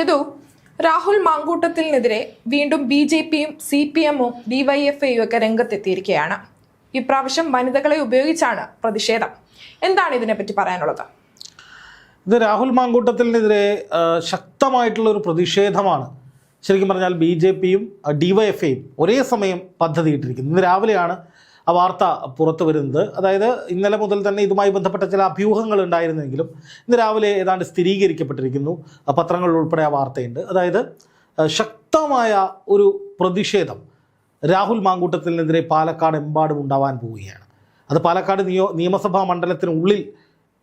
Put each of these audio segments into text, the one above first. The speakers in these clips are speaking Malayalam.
യദു രാഹുൽ മാങ്കൂട്ടത്തിനെതിരെ വീണ്ടും ബി ജെ പിയും സി പി എമ്മും ഡിവൈഎഫ്ഐയും ഒക്കെ രംഗത്തെത്തിയിരിക്കുകയാണ്. ഇപ്രാവശ്യം വനിതകളെ ഉപയോഗിച്ചാണ് പ്രതിഷേധം. എന്താണ് ഇതിനെപ്പറ്റി പറയാനുള്ളത്? ഇത് രാഹുൽ മാങ്കൂട്ടത്തിനെതിരെ ശക്തമായിട്ടുള്ള ഒരു പ്രതിഷേധമാണ്. ശരിക്കും പറഞ്ഞാൽ ബി ജെ പിയും ഡിവൈഎഫ്ഐയും ഒരേ സമയം പദ്ധതിയിട്ടിരിക്കുന്നത്. ഇന്ന് രാവിലെയാണ് വാർത്ത പുറത്തു വരുന്നത്. അതായത് ഇന്നലെ മുതൽ തന്നെ ഇതുമായി ബന്ധപ്പെട്ട ചില അഭ്യൂഹങ്ങൾ ഉണ്ടായിരുന്നെങ്കിലും ഇന്ന് രാവിലെ ഏതാണ്ട് സ്ഥിരീകരിക്കപ്പെട്ടിരിക്കുന്നു. പത്രങ്ങളിൽ ഉൾപ്പെടെ ആ വാർത്തയുണ്ട്. അതായത് ശക്തമായ ഒരു പ്രതിഷേധം രാഹുൽ മാങ്കൂട്ടത്തിനെതിരെ പാലക്കാട് എമ്പാടും ഉണ്ടാവാൻ പോവുകയാണ്. അത് പാലക്കാട് നിയോ നിയമസഭാ മണ്ഡലത്തിനുള്ളിൽ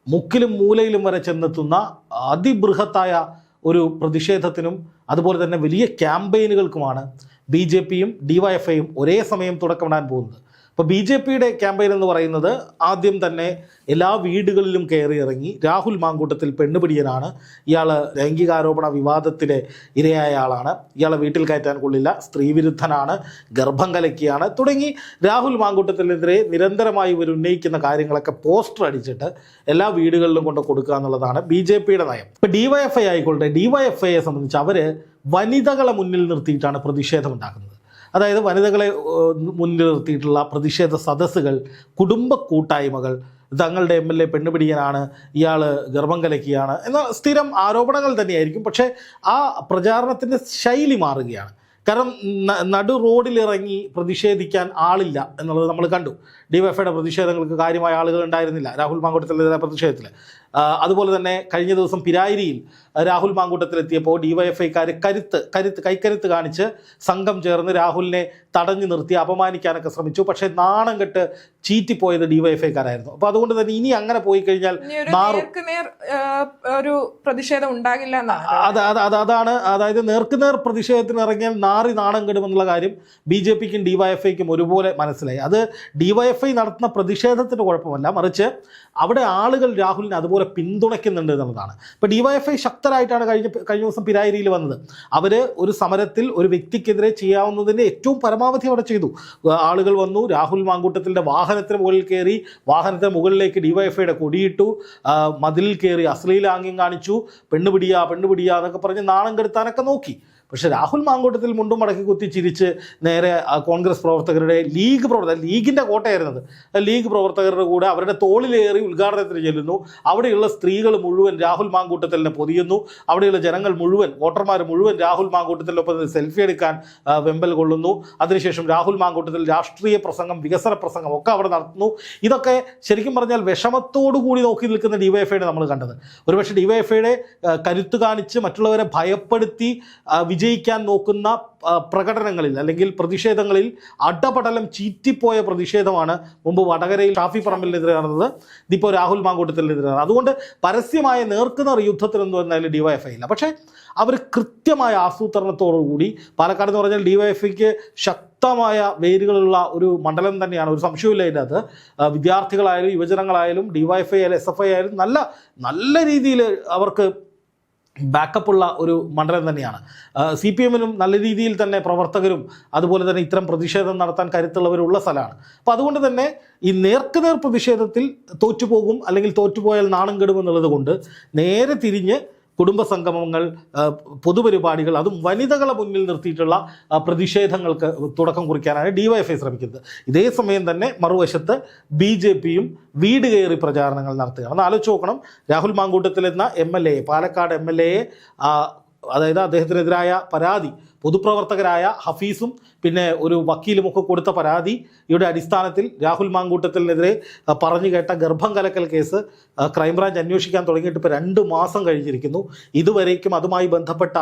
മുക്കിലും മൂലയിലും വരെ ചെന്നെത്തുന്ന അതിബൃഹത്തായ ഒരു പ്രതിഷേധത്തിനും അതുപോലെ തന്നെ വലിയ ക്യാമ്പയിനുകൾക്കുമാണ് ബി ജെ പിയും ഡി വൈ എഫ് ഐയും ഒരേ സമയം തുടക്കമിടാൻ പോകുന്നത്. ഇപ്പോൾ ബി ജെ പിയുടെ ക്യാമ്പയിൻ എന്ന് പറയുന്നത് ആദ്യം തന്നെ എല്ലാ വീടുകളിലും കയറി ഇറങ്ങി രാഹുൽ മാങ്കൂട്ടത്തിൽ പെണ്ണുപിടിയനാണ്. ഇയാൾ ലൈംഗികാരോപണ വിവാദത്തിലെ ഇരയായ ആളാണ്. ഇയാളെ വീട്ടിൽ കയറ്റാൻ കൊള്ളില്ല. സ്ത്രീവിരുദ്ധനാണ്. ഗർഭം കലക്കിയാണ്. തുടങ്ങി രാഹുൽ മാങ്കൂട്ടത്തിനെതിരെ നിരന്തരമായി ഇവർ ഉന്നയിക്കുന്ന കാര്യങ്ങളൊക്കെ പോസ്റ്റർ അടിച്ചിട്ട് എല്ലാ വീടുകളിലും കൊണ്ട് കൊടുക്കുക എന്നുള്ളതാണ് ബി ജെ പിയുടെ നയം. ഇപ്പം ഐ ആയിക്കോട്ടെ. ഡി വൈ എഫ് ഐയെ സംബന്ധിച്ച് അവർ വനിതകളെ മുന്നിൽ നിർത്തിയിട്ടാണ് പ്രതിഷേധം ഉണ്ടാക്കുന്നത് അതായത് വനിതകളെ മുൻനിർത്തിയിട്ടുള്ള പ്രതിഷേധ സദസ്സുകൾ കുടുംബ കൂട്ടായ്മകൾ തങ്ങളുടെ എം എൽ എ പെണ്ണുപിടിയനാണ് ഇയാൾ ഗർഭം കലക്കിയാണ് എന്ന സ്ഥിരം ആരോപണങ്ങൾ തന്നെയായിരിക്കും. പക്ഷേ ആ പ്രചാരണത്തിന്റെ ശൈലി മാറുകയാണ്. കാരണം നടു റോഡിലിറങ്ങി പ്രതിഷേധിക്കാൻ ആളില്ല എന്നുള്ളത് നമ്മൾ കണ്ടു. ഡിവൈഫൈയുടെ പ്രതിഷേധങ്ങൾക്ക് കാര്യമായ ആളുകൾ ഉണ്ടായിരുന്നില്ല. രാഹുൽ മാങ്കോട്ടത്തിലെ പ്രതിഷേധത്തിൽ അതുപോലെ തന്നെ കഴിഞ്ഞ ദിവസം പിരായിരിയിൽ രാഹുൽ മാങ്കൂട്ടത്തിലെത്തിയപ്പോൾ ഡിവൈഎഫ്ഐക്കാർ കരുത്ത് കരുത്ത് കൈക്കരുത്ത് കാണിച്ച് സംഘം ചേർന്ന് രാഹുലിനെ തടഞ്ഞു നിർത്തി അപമാനിക്കാനൊക്കെ ശ്രമിച്ചു. പക്ഷേ നാണം കെട്ട് ചീറ്റിപ്പോയത് ഡിവൈഎഫ്ഐക്കാരായിരുന്നു. അപ്പോൾ അതുകൊണ്ട് തന്നെ ഇനി അങ്ങനെ പോയി കഴിഞ്ഞാൽ ഒരു പ്രതിഷേധം ഉണ്ടാകില്ല അതാണ്. അതായത് നേർക്കുനേർ പ്രതിഷേധത്തിന് ഇറങ്ങിയാൽ നാറി നാണം കെടുമെന്നുള്ള കാര്യം ബി ജെ പിക്കും ഡിവൈഎഫ്ഐക്കും ഒരുപോലെ മനസ്സിലായി. അത് ഡിവൈഎഫ്ഐ നടത്തുന്ന പ്രതിഷേധത്തിന് കുഴപ്പമല്ല. മറിച്ച് അവിടെ ആളുകൾ രാഹുലിനെ അതുപോലെ പിന്തുണയ്ക്കുന്നുണ്ട് എന്നുള്ളതാണ്. ഇപ്പോൾ ഡിവൈഎഫ്ഐ ശക്തരായിട്ടാണ് കഴിഞ്ഞ കഴിഞ്ഞ ദിവസം പിരായിരിയിൽ വന്നത്. അവർ ഒരു സമരത്തിൽ ഒരു വ്യക്തിക്കെതിരെ ചെയ്യാവുന്നതിന്റെ ഏറ്റവും പരമാവധി അവിടെ ചെയ്തു. ആളുകൾ വന്നു. രാഹുൽ മാങ്കൂട്ടത്തിന്റെ വാഹനത്തിന് മുകളിൽ കയറി വാഹനത്തിന് മുകളിലേക്ക് ഡിവൈഎഫ്ഐയുടെ കൊടിയിട്ടു മതിലിൽ കയറി അശ്ലീലാംഗ്യം കാണിച്ചു പെണ്ണുപിടിയാ പെണ്ണുപിടിയാ എന്നൊക്കെ പറഞ്ഞ് നാണം കെടുത്താനൊക്കെ നോക്കി. പക്ഷേ രാഹുൽ മാങ്കോട്ടത്തിൽ മുണ്ടും മടക്കി കുത്തി ചിരിച്ച് നേരെ കോൺഗ്രസ് പ്രവർത്തകരുടെ ലീഗ് പ്രവർത്തകർ ലീഗിന്റെ കോട്ടയായിരുന്നത്. ലീഗ് പ്രവർത്തകരുടെ കൂടെ അവരുടെ തോളിലേറി ഉദ്ഘാടനത്തിന് ചെല്ലുന്നു. അവിടെയുള്ള സ്ത്രീകൾ മുഴുവൻ രാഹുൽ മാങ്കൂട്ടത്തിലിനെ പൊതിയുന്നു. അവിടെയുള്ള ജനങ്ങൾ മുഴുവൻ വോട്ടർമാർ മുഴുവൻ രാഹുൽ മാങ്കൂട്ടത്തിലൊപ്പം സെൽഫി എടുക്കാൻ വെമ്പൽ കൊള്ളുന്നു. അതിനുശേഷം രാഹുൽ മാങ്കൂട്ടത്തിൽ രാഷ്ട്രീയ പ്രസംഗം വികസന പ്രസംഗം ഒക്കെ അവിടെ നടത്തുന്നു. ഇതൊക്കെ ശരിക്കും പറഞ്ഞാൽ വിഷമത്തോടു കൂടി നോക്കി നിൽക്കുന്ന ഡിവൈഎഫ്ഐയുടെ നമ്മൾ കണ്ടത്. ഒരുപക്ഷെ ഡിവൈഎഫ്ഐയുടെ കരുത്തു കാണിച്ച് മറ്റുള്ളവരെ ഭയപ്പെടുത്തി വിജയിക്കാൻ നോക്കുന്ന പ്രകടനങ്ങളിൽ അല്ലെങ്കിൽ പ്രതിഷേധങ്ങളിൽ അടപടലം ചീറ്റിപ്പോയ പ്രതിഷേധമാണ് മുമ്പ് വടകരയിൽ ഷാഫി പറമ്പലിനെതിരെ നടന്നത്. ഇതിപ്പോൾ രാഹുൽ മാങ്കൂട്ടത്തിനെതിരെ അതുകൊണ്ട് പരസ്യമായ നേർക്കുനേർ യുദ്ധത്തിനൊന്നും എന്നാലും ഡിവൈഎഫ്ഐ ഇല്ല. പക്ഷേ അവർ കൃത്യമായ ആസൂത്രണത്തോടുകൂടി പാലക്കാട് എന്ന് പറഞ്ഞാൽ ഡിവൈഎഫ്ഐക്ക് ശക്തമായ വേരുകളുള്ള ഒരു മണ്ഡലം തന്നെയാണ്. ഒരു സംശയമില്ല അതിന്റെ അത് വിദ്യാർത്ഥികളായാലും യുവജനങ്ങളായാലും ഡിവൈഎഫ്ഐ ആയാലും എസ് എഫ് ഐ ആയാലും നല്ല നല്ല രീതിയിൽ അവർക്ക് ബാക്കപ്പുള്ള ഒരു മണ്ഡലം തന്നെയാണ്. സി പി എമ്മിനും നല്ല രീതിയിൽ തന്നെ പ്രവർത്തകരും അതുപോലെ തന്നെ ഇത്തരം പ്രതിഷേധം നടത്താൻ കരുത്തുള്ളവരുള്ള സ്ഥലമാണ്. അപ്പോൾ അതുകൊണ്ട് തന്നെ ഈ നേർക്കുനേർ പ്രതിഷേധത്തിൽ തോറ്റുപോകും അല്ലെങ്കിൽ തോറ്റുപോയാൽ നാണം കെടുമെന്നുള്ളത് കൊണ്ട് നേരെ തിരിഞ്ഞ് കുടുംബ സംഗമങ്ങൾ ആ, പൊതുപരിപാടികൾ അതും വനിതകളെ മുന്നിൽ നിർത്തിയിട്ടുള്ള പ്രതിഷേധങ്ങൾക്ക് തുടക്കം കുറിക്കാനാണ് ഡിവൈഎഫ്ഐ ശ്രമിക്കുന്നത്. ഇതേ സമയം തന്നെ മറുവശത്ത് ബി ജെ പിയും വീട് കയറി പ്രചാരണങ്ങൾ നടത്തുകയാണ്. ഒന്ന് ആലോചിച്ച് നോക്കണം. രാഹുൽ മാങ്കൂട്ടത്തിൽ എന്ന M L A Palakkad M L എയെ അതായത് അദ്ദേഹത്തിനെതിരായ പരാതി പൊതുപ്രവർത്തകരായ ഹഫീസും പിന്നെ ഒരു വക്കീലുമൊക്കെ കൊടുത്ത പരാതിയുടെ അടിസ്ഥാനത്തിൽ രാഹുൽ മാങ്കൂട്ടത്തിനെതിരെ പറഞ്ഞു കേട്ട ഗർഭം കലക്കൽ കേസ് ക്രൈംബ്രാഞ്ച് അന്വേഷിക്കാൻ തുടങ്ങിയിട്ട് ഇപ്പോൾ രണ്ട് മാസം കഴിഞ്ഞിരിക്കുന്നു. ഇതുവരേക്കും അതുമായി ബന്ധപ്പെട്ട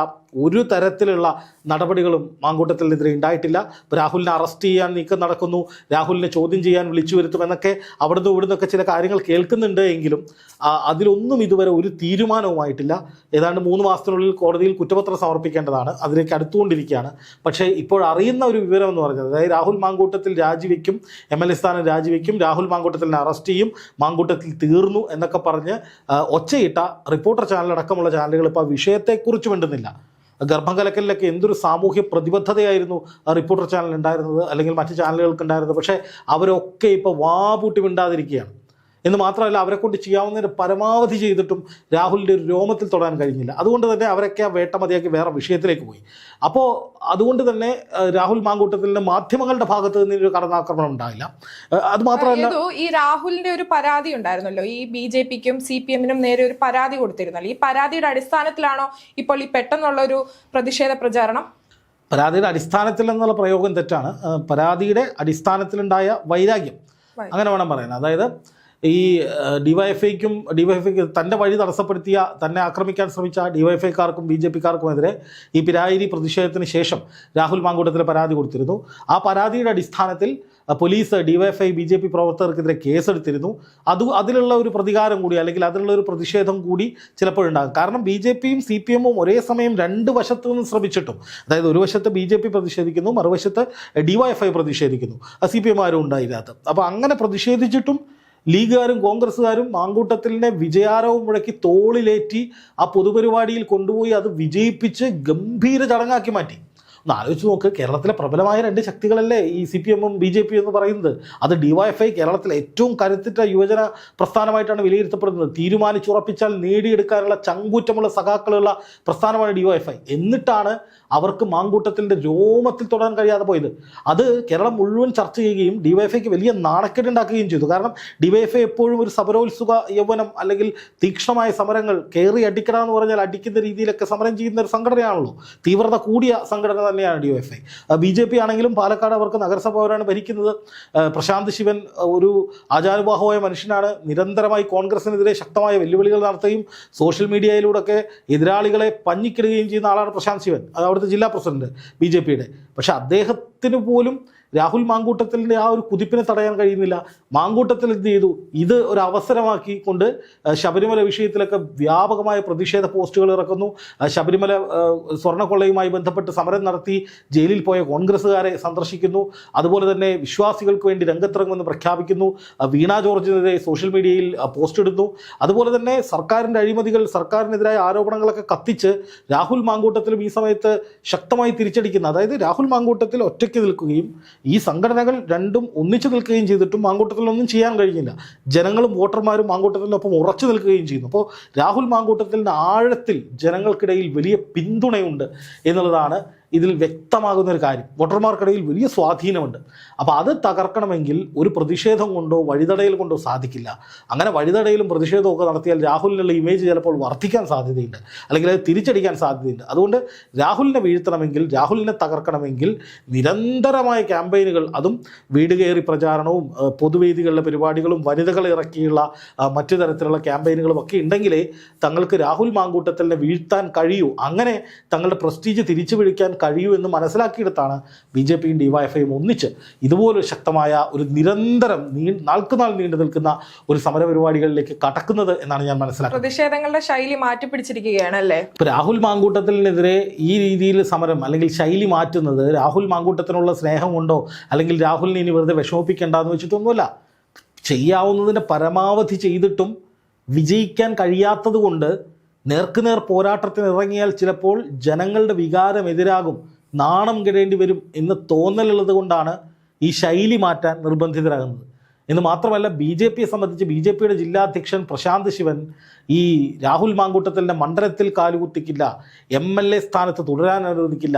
ഒരു തരത്തിലുള്ള നടപടികളും മാങ്കൂട്ടത്തിനെതിരെ ഉണ്ടായിട്ടില്ല. രാഹുലിനെ അറസ്റ്റ് ചെയ്യാൻ നീക്കം നടക്കുന്നു. രാഹുലിനെ ചോദ്യം ചെയ്യാൻ വിളിച്ചു വരുത്തുമെന്നൊക്കെ അവിടുന്ന് ഇവിടുന്നൊക്കെ ചില കാര്യങ്ങൾ കേൾക്കുന്നുണ്ട് എങ്കിലും അതിലൊന്നും ഇതുവരെ ഒരു തീരുമാനവുമായിട്ടില്ല. ഏതാണ്ട് മൂന്ന് മാസത്തിനുള്ളിൽ കോടതിയിൽ കുറ്റപത്രം സമർപ്പിക്കേണ്ടതാണ്. അതിലേക്ക് അടുത്തുകൊണ്ടിരിക്കുകയാണ് പക്ഷേ ഇപ്പോൾ അറിയുന്ന ഒരു വിവരം എന്ന് പറഞ്ഞത് അതായത് രാഹുൽ മാങ്കൂട്ടത്തിൽ രാജിവെക്കും എം എൽ എ സ്ഥാനം രാജിവെക്കും രാഹുൽ മാങ്കൂട്ടത്തിനെ അറസ്റ്റ് ചെയ്യും മാങ്കൂട്ടത്തിൽ തീർന്നു എന്നൊക്കെ പറഞ്ഞ് ഒച്ചയിട്ട റിപ്പോർട്ടർ ചാനലടക്കമുള്ള ചാനലുകൾ ഇപ്പോൾ ആ വിഷയത്തെക്കുറിച്ച് മിണ്ടുന്നില്ല. ഗർഭം കലക്കലിലൊക്കെ എന്തൊരു സാമൂഹ്യ പ്രതിബദ്ധതയായിരുന്നു റിപ്പോർട്ടർ ചാനൽ ഉണ്ടായിരുന്നത് അല്ലെങ്കിൽ മറ്റ് ചാനലുകൾക്ക് ഉണ്ടായിരുന്നത്. പക്ഷേ അവരൊക്കെ ഇപ്പോൾ വാപൂട്ടി മിണ്ടാതിരിക്കുകയാണ്. എന്ന് മാത്രമല്ല അവരെ കൊണ്ട് ചെയ്യാവുന്നതിന് പരമാവധി ചെയ്തിട്ടും രാഹുലിന്റെ ഒരു രോമത്തിൽ തൊടാൻ കഴിഞ്ഞില്ല. അതുകൊണ്ട് തന്നെ അവരൊക്കെ ആ വേട്ട മതിയാക്കി വേറെ വിഷയത്തിലേക്ക് പോയി. അപ്പോൾ അതുകൊണ്ട് തന്നെ രാഹുൽ മാങ്കൂട്ടത്തിന്റെ മാധ്യമങ്ങളുടെ ഭാഗത്ത് നിന്ന് ഒരു കടന്നാക്രമണം ഉണ്ടായില്ല. അത് മാത്രമല്ല ഈ രാഹുലിന്റെ ഒരു പരാതി ഉണ്ടായിരുന്നല്ലോ. ഈ ബി ജെ പിക്കും സി പി എമ്മിനും നേരെ ഒരു പരാതി കൊടുത്തിരുന്നല്ലോ. ഈ പരാതിയുടെ അടിസ്ഥാനത്തിലാണോ ഇപ്പോൾ ഈ പെട്ടെന്നുള്ള ഒരു പ്രതിഷേധ പ്രചാരണം? പരാതിയുടെ അടിസ്ഥാനത്തിൽ എന്നുള്ള പ്രയോഗം തെറ്റാണ്. പരാതിയുടെ അടിസ്ഥാനത്തിലുണ്ടായ വൈരാഗ്യം. അങ്ങനെ വേണം പറയാൻ. അതായത് ഈ ഡിവൈഎഫ്ഐക്കും ഡിവൈഎഫ്ഐക്ക് തന്റെ വഴി തടസ്സപ്പെടുത്തിയ തന്നെ ആക്രമിക്കാൻ ശ്രമിച്ച ഡിവൈഎഫ്ഐക്കാർക്കും ബി ജെ പിക്കാർക്കുമെതിരെ ഈ പിരായിരി പ്രതിഷേധത്തിന് ശേഷം രാഹുൽ മാങ്കൂട്ടത്തിൽ പരാതി കൊടുത്തിരുന്നു. ആ പരാതിയുടെ അടിസ്ഥാനത്തിൽ police DYFI B J P പ്രവർത്തകർക്കെതിരെ കേസെടുത്തിരുന്നു. അത് അതിലുള്ള ഒരു പ്രതികാരം കൂടി അല്ലെങ്കിൽ അതിലുള്ള ഒരു പ്രതിഷേധം കൂടി ചിലപ്പോഴുണ്ടാകും. കാരണം ബി ജെ പിയും സി പി എമ്മും ഒരേ സമയം രണ്ട് വശത്തു നിന്നും ശ്രമിച്ചിട്ടും അതായത് ഒരു വശത്ത് ബി ജെ പി പ്രതിഷേധിക്കുന്നു മറുവശത്ത് ഡിവൈഎഫ്ഐ പ്രതിഷേധിക്കുന്നു. സി പി എം ആരും ഉണ്ടായില്ലാത്ത അപ്പോൾ അങ്ങനെ പ്രതിഷേധിച്ചിട്ടും ലീഗുകാരും കോൺഗ്രസ്സുകാരും മാങ്കൂട്ടത്തിലിനെ വിജയാരവും മുഴക്കി തോളിലേറ്റി ആ പൊതുപരിപാടിയിൽ കൊണ്ടുപോയി അത് വിജയിപ്പിച്ച് ഗംഭീര ചടങ്ങാക്കി മാറ്റി. ഒന്ന് ആലോചിച്ച് നോക്ക് കേരളത്തിലെ പ്രബലമായ രണ്ട് ശക്തികളല്ലേ ഈ സി പി എമ്മും ബി ജെ പി എന്ന് പറയുന്നത്. അത് ഡിവൈഎഫ്ഐ കേരളത്തിലെ ഏറ്റവും കരുത്തിട്ട യുവജന പ്രസ്ഥാനമായിട്ടാണ് വിലയിരുത്തപ്പെടുന്നത്. തീരുമാനിച്ചുറപ്പിച്ചാൽ നേടിയെടുക്കാനുള്ള ചങ്കൂറ്റമുള്ള സഖാക്കളുള്ള പ്രസ്ഥാനമാണ് ഡിവൈഎഫ്ഐ എന്നിട്ടാണ് അവർക്ക് മാങ്കൂട്ടത്തിന്റെ രോമത്തിൽ തുടരാൻ കഴിയാതെ പോയത്. അത് കേരളം മുഴുവൻ ചർച്ച ചെയ്യുകയും ഡിവൈഎഫ്ഐക്ക് വലിയ നാണക്കേടുണ്ടാക്കുകയും ചെയ്തു. കാരണം ഡിവൈഎഫ്ഐ എപ്പോഴും ഒരു സമരോത്സുക യൗവനം അല്ലെങ്കിൽ തീക്ഷ്ണമായ സമരങ്ങൾ കയറി അടിക്കട എന്ന് പറഞ്ഞാൽ അടിക്കുന്ന രീതിയിലൊക്കെ സമരം ചെയ്യുന്ന ഒരു സംഘടനയാണല്ലോ. തീവ്രത കൂടിയ സംഘടന തന്നെയാണ് D F I B J P ആണെങ്കിലും പാലക്കാട് അവർക്ക് നഗരസഭ അവരാണ് ഭരിക്കുന്നത്. പ്രശാന്ത് ശിവൻ ഒരു ആചാരബാഹുവായ മനുഷ്യനാണ്. നിരന്തരമായി കോൺഗ്രസിനെതിരെ ശക്തമായ വെല്ലുവിളികൾ നടത്തുകയും സോഷ്യൽ മീഡിയയിലൂടെയൊക്കെ എതിരാളികളെ പഞ്ഞിക്കിടുകയും ചെയ്യുന്ന ആളാണ് പ്രശാന്ത് ശിവൻ. അത് അവിടുത്തെ ജില്ലാ പ്രസിഡന്റ് ബി ജെ പിയുടെ പക്ഷെ അദ്ദേഹത്തിന് പോലും രാഹുൽ മാങ്കൂട്ടത്തിന്റെ ആ ഒരു കുതിപ്പിനെ തടയാൻ കഴിയുന്നില്ല. മാങ്കൂട്ടത്തിൽ എന്ത് ചെയ്തു? ഇത് ഒരു അവസരമാക്കിക്കൊണ്ട് ശബരിമല വിഷയത്തിലൊക്കെ വ്യാപകമായ പ്രതിഷേധ പോസ്റ്റുകൾ ഇറക്കുന്നു. ശബരിമല സ്വർണക്കൊള്ളയുമായി ബന്ധപ്പെട്ട് സമരം നടത്തി ജയിലിൽ പോയ കോൺഗ്രസ്സുകാരെ സന്ദർശിക്കുന്നു. അതുപോലെ തന്നെ വിശ്വാസികൾക്ക് വേണ്ടി രംഗത്തിറങ്ങുമെന്ന് പ്രഖ്യാപിക്കുന്നു. വീണ ജോർജിനെതിരെ സോഷ്യൽ മീഡിയയിൽ പോസ്റ്റ് ഇടുന്നു. അതുപോലെ തന്നെ സർക്കാരിന്റെ അഴിമതികൾ സർക്കാരിനെതിരായ ആരോപണങ്ങളൊക്കെ കത്തിച്ച് രാഹുൽ മാങ്കൂട്ടത്തിലും ഈ സമയത്ത് ശക്തമായി തിരിച്ചടിക്കുന്നു. അതായത് രാഹുൽ മാങ്കൂട്ടത്തിൽ ഒറ്റയ്ക്ക് നിൽക്കുകയും ഈ സംഘടനകൾ രണ്ടും ഒന്നിച്ചു നിൽക്കുകയും ചെയ്തിട്ടും മാങ്കൂട്ടത്തിലൊന്നും ചെയ്യാൻ കഴിഞ്ഞില്ല. ജനങ്ങളും വോട്ടർമാരും മാങ്കൂട്ടത്തിനൊപ്പം ഉറച്ചു നിൽക്കുകയും ചെയ്യുന്നു. അപ്പോൾ രാഹുൽ മാങ്കൂട്ടത്തിന്റെ ആഴത്തിൽ ജനങ്ങൾക്കിടയിൽ വലിയ പിന്തുണയുണ്ട് എന്നുള്ളതാണ് ഇതിൽ വ്യക്തമാകുന്ന ഒരു കാര്യം. വോട്ടർമാർക്കിടയിൽ വലിയ സ്വാധീനമുണ്ട്. അപ്പോൾ അത് തകർക്കണമെങ്കിൽ ഒരു പ്രതിഷേധം കൊണ്ടോ വഴിതടയൽ കൊണ്ടോ സാധിക്കില്ല. അങ്ങനെ വഴിതടയലും പ്രതിഷേധവും ഒക്കെ നടത്തിയാൽ രാഹുലിനുള്ള ഇമേജ് ചിലപ്പോൾ വർദ്ധിക്കാൻ സാധ്യതയുണ്ട്. അല്ലെങ്കിൽ അത് തിരിച്ചടിക്കാൻ സാധ്യതയുണ്ട്. അതുകൊണ്ട് രാഹുലിനെ വീഴ്ത്തണമെങ്കിൽ രാഹുലിനെ തകർക്കണമെങ്കിൽ നിരന്തരമായ ക്യാമ്പയിനുകൾ അതും വീട് കയറി പ്രചാരണവും പൊതുവേദികളിലെ പരിപാടികളും വനിതകളെ ഇറക്കിയുള്ള മറ്റു തരത്തിലുള്ള ക്യാമ്പയിനുകളും ഒക്കെ ഉണ്ടെങ്കിലേ തങ്ങൾക്ക് രാഹുൽ മാങ്കൂട്ടത്തിനെ വീഴ്ത്താൻ കഴിയൂ. അങ്ങനെ തങ്ങളുടെ പ്രസ്റ്റീജ് തിരിച്ചു കഴിയൂ എന്ന് മനസ്സിലാക്കിയെടുത്താണ് ബി ജെ പിയും ഡിവൈഎഫ്ഐയും ഒന്നിച്ച് ഇതുപോലെ ശക്തമായ ഒരു നിരന്തരം നീ നാൾക്കുനാൾ നീണ്ടു നിൽക്കുന്ന ഒരു സമര പരിപാടികളിലേക്ക് കടക്കുന്നത് എന്നാണ് ഞാൻ മനസ്സിലാക്കുന്നത്. പ്രതിഷേധങ്ങളുടെ ശൈലി മാറ്റി പിടിച്ചിരിക്കുകയാണ് അല്ലേ ഇപ്പൊ രാഹുൽ മാങ്കൂട്ടത്തിനെതിരെ ഈ രീതിയിൽ സമരം അല്ലെങ്കിൽ ശൈലി മാറ്റുന്നത് രാഹുൽ മാങ്കൂട്ടത്തിനുള്ള സ്നേഹം കൊണ്ടോ അല്ലെങ്കിൽ രാഹുലിനെ ഇനി വെറുതെ വിഷമിപ്പിക്കേണ്ടെന്ന് വെച്ചിട്ടൊന്നുമല്ല. ചെയ്യാവുന്നതിന്റെ പരമാവധി ചെയ്തിട്ടും വിജയിക്കാൻ കഴിയാത്തത് കൊണ്ട് നേർക്കുനേർ പോരാട്ടത്തിന് ഇറങ്ങിയാൽ ചിലപ്പോൾ ജനങ്ങളുടെ വികാരം എതിരാകും നാണം കെടേണ്ടി വരും എന്ന് തോന്നലുള്ളത് കൊണ്ടാണ് ഈ ശൈലി മാറ്റാൻ നിർബന്ധിതരാകുന്നത്. എന്ന് മാത്രമല്ല ബി ജെ പിയെ സംബന്ധിച്ച് ബി ജെ പിയുടെ ജില്ലാധ്യക്ഷൻ പ്രശാന്ത് ശിവൻ ഈ രാഹുൽ മാങ്കൂട്ടത്തലിന്റെ മണ്ഡലത്തിൽ കാലുകുത്തിക്കില്ല. എം എൽ എ സ്ഥാനത്ത് തുടരാൻ അനുവദിക്കില്ല.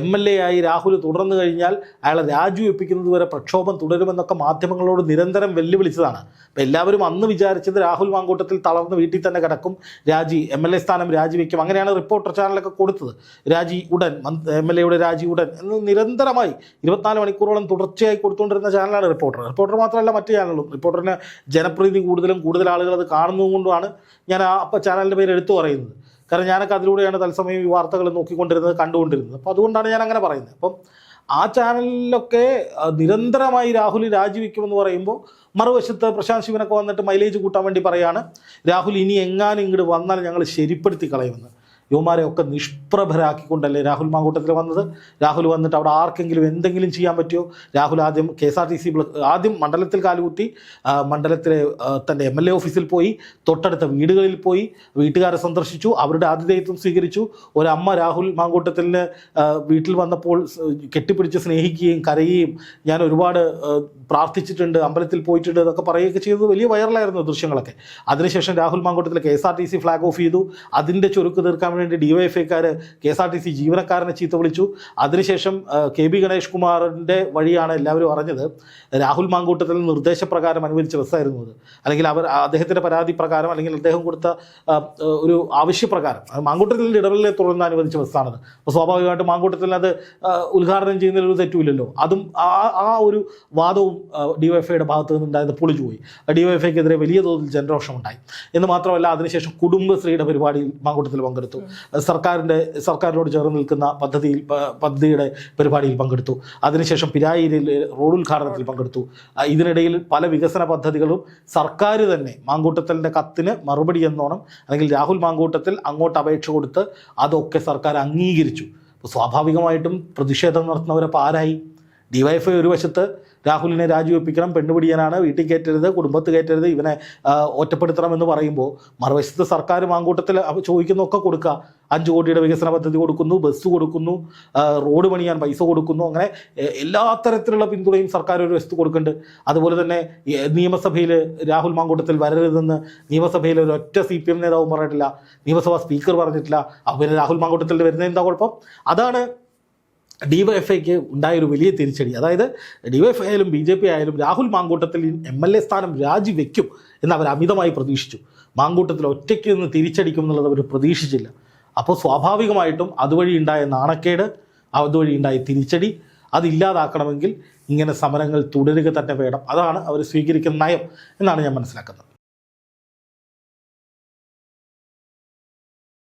എം എൽ എ ആയി രാഹുൽ തുടർന്നു കഴിഞ്ഞാൽ അയാളെ രാജിവെപ്പിക്കുന്നത് വരെ പ്രക്ഷോഭം തുടരുമെന്നൊക്കെ മാധ്യമങ്ങളോട് നിരന്തരം വെല്ലുവിളിച്ചതാണ്. അപ്പം എല്ലാവരും അന്ന് വിചാരിച്ചത് രാഹുൽ മാങ്കൂട്ടത്തിൽ തളർന്ന് വീട്ടിൽ തന്നെ കിടക്കും രാജി എം എൽ എ സ്ഥാനം രാജിവെക്കും അങ്ങനെയാണ് റിപ്പോർട്ടർ ചാനലൊക്കെ കൊടുത്തത്. രാജി ഉടൻ എം എൽ എയുടെ രാജി ഉടൻ എന്ന് നിരന്തരമായി ഇരുപത്തിനാല് മണിക്കൂറോളം തുടർച്ചയായി കൊടുത്തുകൊണ്ടിരുന്ന ചാനലാണ് റിപ്പോർട്ടർ. റിപ്പോർട്ടർ മാത്രമല്ല മറ്റു ചാനലുകളും റിപ്പോർട്ടറിന് ജനപ്രീതി കൂടുതലും കൂടുതൽ ആളുകൾ അത് കാണുന്നതുകൊണ്ടാണ് ഞാൻ ആ അപ്പം ചാനലിന്റെ പേര് എടുത്തു പറയുന്നത്. കാരണം ഞാനൊക്കെ അതിലൂടെയാണ് തത്സമയം ഈ വാർത്തകൾ നോക്കിക്കൊണ്ടിരുന്നത് കണ്ടുകൊണ്ടിരുന്നത്. അപ്പോൾ അതുകൊണ്ടാണ് ഞാൻ അങ്ങനെ പറയുന്നത്. അപ്പം ആ ചാനലിലൊക്കെ നിരന്തരമായി രാഹുൽ രാജിവെക്കുമെന്ന് പറയുമ്പോൾ മറുവശത്ത് പ്രശാന്ത് ശിവനൊക്കെ വന്നിട്ട് മൈലേജ് കൂട്ടാൻ വേണ്ടി പറയാണ് രാഹുൽ ഇനി എങ്ങാനും ഇങ്ങോട്ട് വന്നാൽ ഞങ്ങൾ ശരിപ്പെടുത്തി കളയുമെന്ന്. യുവമാരെ ഒക്കെ നിഷ്പ്രഭരാക്കിക്കൊണ്ടല്ലേ രാഹുൽ മാങ്കൂട്ടത്തിൽ വന്നത്? രാഹുൽ വന്നിട്ട് അവിടെ ആർക്കെങ്കിലും എന്തെങ്കിലും ചെയ്യാൻ പറ്റുമോ രാഹുൽ ആദ്യം K S R T C ആദ്യം മണ്ഡലത്തിൽ കാലുകുത്തി മണ്ഡലത്തിലെ തന്റെ എം എൽ എ ഓഫീസിൽ പോയി തൊട്ടടുത്ത വീടുകളിൽ പോയി വീട്ടുകാരെ സന്ദർശിച്ചു അവരുടെ ആതിഥേയത്വം സ്വീകരിച്ചു. ഒരമ്മ രാഹുൽ മാങ്കൂട്ടത്തിന് വീട്ടിൽ വന്നപ്പോൾ കെട്ടിപ്പിടിച്ച് സ്നേഹിക്കുകയും കരയുകയും ഞാൻ ഒരുപാട് പ്രാർത്ഥിച്ചിട്ടുണ്ട് അമ്പലത്തിൽ പോയിട്ടുണ്ട് എന്നൊക്കെ പറയുകയൊക്കെ ചെയ്തത് വലിയ വൈറലായിരുന്നു ദൃശ്യങ്ങളൊക്കെ. അതിനുശേഷം Rahul Mamkoottathil K S R T C flag off ചെയ്തു. അതിന്റെ ചുരുക്ക് തീർക്കാൻ വേണ്ടി ഡിവൈഎഫ്ഐക്കാർ K S R T C ജീവനക്കാരനെ ചീത്ത വിളിച്ചു. അതിനുശേഷം കെ ബി ഗണേഷ് കുമാറിന്റെ വഴിയാണ് എല്ലാവരും അറിഞ്ഞത്. രാഹുൽ മാങ്കൂട്ടത്തിൽ നിർദ്ദേശപ്രകാരം അനുവദിച്ച ബസ്സായിരുന്നു അത്. അല്ലെങ്കിൽ അവർ അദ്ദേഹത്തിന്റെ പരാതി പ്രകാരം അല്ലെങ്കിൽ അദ്ദേഹം കൊടുത്ത ഒരു ആവശ്യപ്രകാരം. മാങ്കൂട്ടത്തിന്റെ ഇടപെടലിനെ തുടർന്ന് അനുവദിച്ച ബസ്സാണത്. അപ്പോൾ സ്വാഭാവികമായിട്ടും മാങ്കൂട്ടത്തിൽ അത് ഉദ്ഘാടനം ചെയ്യുന്നതിൽ ഒരു തെറ്റുമില്ലല്ലോ. അതും ആ ആ ഒരു വാദവും ഡിവൈഎഫ്ഐയുടെ ഭാഗത്ത് നിന്നുണ്ടായത് പൊളിച്ചുപോയി ഡിവൈഎഫ്ഐക്കെതിരെ വലിയ തോതിൽ ജനരോഷമുണ്ടായി. എന്ന് മാത്രമല്ല അതിനുശേഷം കുടുംബശ്രീയുടെ പരിപാടിയിൽ മാങ്കൂട്ടത്തിൽ പങ്കെടുത്തു. സർക്കാരിന്റെ സർക്കാരിനോട് ചേർന്ന് നിൽക്കുന്ന പദ്ധതിയിൽ പദ്ധതിയുടെ പരിപാടിയിൽ പങ്കെടുത്തു. അതിനുശേഷം പിരായിയിൽ റോഡ് ഉദ്ഘാടനത്തിൽ പങ്കെടുത്തു. ഇതിനിടയിൽ പല വികസന പദ്ധതികളും സർക്കാർ തന്നെ മാങ്കൂട്ടത്തലിന്റെ കത്തിന് മറുപടി എന്നോണം അല്ലെങ്കിൽ രാഹുൽ മാങ്കൂട്ടത്തിൽ അങ്ങോട്ട് അപേക്ഷ കൊടുത്ത് അതൊക്കെ സർക്കാർ അംഗീകരിച്ചു. സ്വാഭാവികമായിട്ടും പ്രതിഷേധം നടത്തുന്നവരപ്പോൾ ആരായി? ഡിവൈഎഫ്ഐ ഒരു വശത്ത് രാഹുലിനെ രാജിവെപ്പിക്കണം പെണ്ണുപിടിയനാണ് വീട്ടിൽ കയറ്റരുത് കുടുംബത്ത് കയറ്റരുത് ഇവനെ ഒറ്റപ്പെടുത്തണമെന്ന് പറയുമ്പോൾ മറുവശത്ത് സർക്കാർ മാങ്കൂട്ടത്തിൽ ചോദിക്കുന്നൊക്കെ കൊടുക്കുക. അഞ്ച് കോടിയുടെ വികസന പദ്ധതി കൊടുക്കുന്നു ബസ് കൊടുക്കുന്നു റോഡ് പണിയാൻ പൈസ കൊടുക്കുന്നു അങ്ങനെ എല്ലാ തരത്തിലുള്ള പിന്തുണയും സർക്കാർ ഒരു വശത്ത് കൊടുക്കുന്നുണ്ട്. അതുപോലെ തന്നെ നിയമസഭയിൽ രാഹുൽ മാങ്കൂട്ടത്തിൽ വരരുതെന്ന് നിയമസഭയിൽ ഒരു ഒറ്റ സി പി എം നേതാവും പറഞ്ഞിട്ടില്ല. നിയമസഭാ സ്പീക്കർ പറഞ്ഞിട്ടില്ല. അപ്പോൾ രാഹുൽ മാങ്കൂട്ടത്തിൽ വരുന്നത് എന്താ കുഴപ്പം? അതാണ് ഡിവൈഎഫ്ഐക്ക് ഉണ്ടായ ഒരു വലിയ തിരിച്ചടി. അതായത് ഡിവൈഎഫ്ഐ ആയാലും ബി ജെ പി ആയാലും Rahul Mamkoottathil M L A സ്ഥാനം രാജിവെക്കും എന്ന് അവർ അമിതമായി പ്രതീക്ഷിച്ചു. മാങ്കൂട്ടത്തിൽ ഒറ്റയ്ക്ക് നിന്ന് തിരിച്ചടിക്കും എന്നുള്ളത് അവർ പ്രതീക്ഷിച്ചില്ല. അപ്പോൾ സ്വാഭാവികമായിട്ടും അതുവഴി ഉണ്ടായ നാണക്കേട് അതുവഴി ഉണ്ടായ തിരിച്ചടി അതില്ലാതാക്കണമെങ്കിൽ ഇങ്ങനെ സമരങ്ങൾ തുടരുക തന്നെ വേണം. അതാണ് അവർ സ്വീകരിക്കുന്ന നയം എന്നാണ് ഞാൻ മനസ്സിലാക്കുന്നത്.